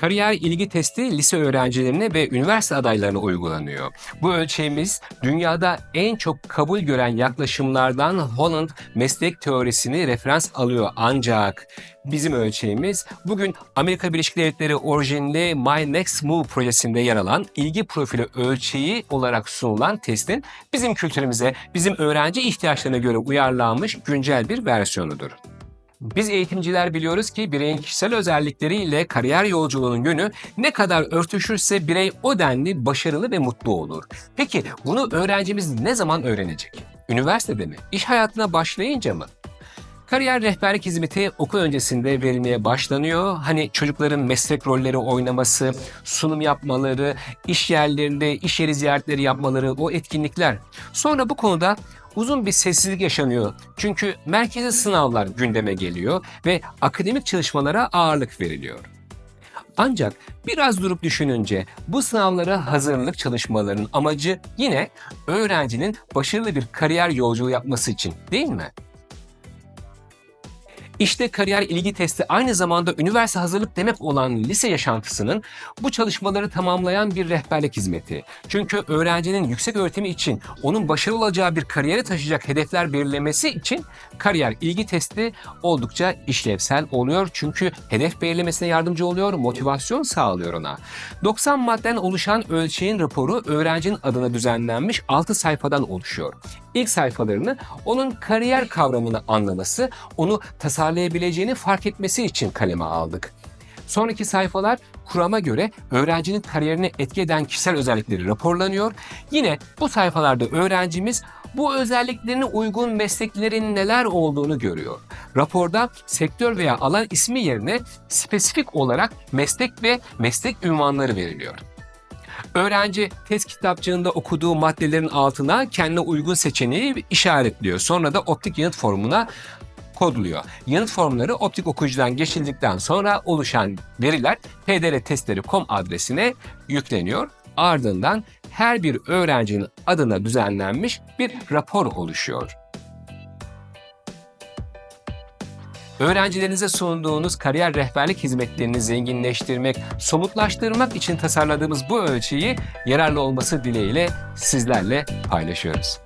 Kariyer ilgi testi lise öğrencilerine ve üniversite adaylarına uygulanıyor. Bu ölçeğimiz dünyada en çok kabul gören yaklaşımlardan Holland meslek teorisini referans alıyor ancak bizim ölçeğimiz bugün Amerika Birleşik Devletleri orijinli My Next Move projesinde yer alan ilgi profili ölçeği olarak sunulan testin bizim kültürümüze, bizim öğrenci ihtiyaçlarına göre uyarlanmış güncel bir versiyonudur. Biz eğitimciler biliyoruz ki bireyin kişisel özellikleriyle kariyer yolculuğunun yönü ne kadar örtüşürse birey o denli başarılı ve mutlu olur. Peki bunu öğrencimiz ne zaman öğrenecek? Üniversitede mi? İş hayatına başlayınca mı? Kariyer rehberlik hizmeti okul öncesinde verilmeye başlanıyor. Hani çocukların meslek rolleri oynaması, sunum yapmaları, iş yerlerinde iş yeri ziyaretleri yapmaları, o etkinlikler. Sonra bu konuda uzun bir sessizlik yaşanıyor. Çünkü merkezi sınavlar gündeme geliyor ve akademik çalışmalara ağırlık veriliyor. Ancak biraz durup düşününce bu sınavlara hazırlık çalışmalarının amacı yine öğrencinin başarılı bir kariyer yolculuğu yapması için değil mi? İşte kariyer ilgi testi aynı zamanda üniversite hazırlık demek olan lise yaşantısının bu çalışmaları tamamlayan bir rehberlik hizmeti. Çünkü öğrencinin yüksek öğretimi için onun başarılı olacağı bir kariyere taşıyacak hedefler belirlemesi için kariyer ilgi testi oldukça işlevsel oluyor. Çünkü hedef belirlemesine yardımcı oluyor, motivasyon sağlıyor ona. 90 maddeden oluşan ölçeğin raporu öğrencinin adına düzenlenmiş 6 sayfadan oluşuyor. İlk sayfalarını onun kariyer kavramını anlaması, onu tasarlayabileceğini fark etmesi için kaleme aldık. Sonraki sayfalar kurama göre öğrencinin kariyerini etki eden kişisel özellikleri raporlanıyor. Yine bu sayfalarda öğrencimiz bu özelliklerine uygun mesleklerin neler olduğunu görüyor. Raporda sektör veya alan ismi yerine spesifik olarak meslek ve meslek ünvanları veriliyor. Öğrenci test kitapçığında okuduğu maddelerin altına kendine uygun seçeneği işaretliyor. Sonra da optik yanıt formuna kodluyor. Yanıt formları optik okuyucudan geçildikten sonra oluşan veriler pdrtestleri.com adresine yükleniyor. Ardından her bir öğrencinin adına düzenlenmiş bir rapor oluşuyor. Öğrencilerinize sunduğunuz kariyer rehberlik hizmetlerini zenginleştirmek, somutlaştırmak için tasarladığımız bu ölçeği yararlı olması dileğiyle sizlerle paylaşıyoruz.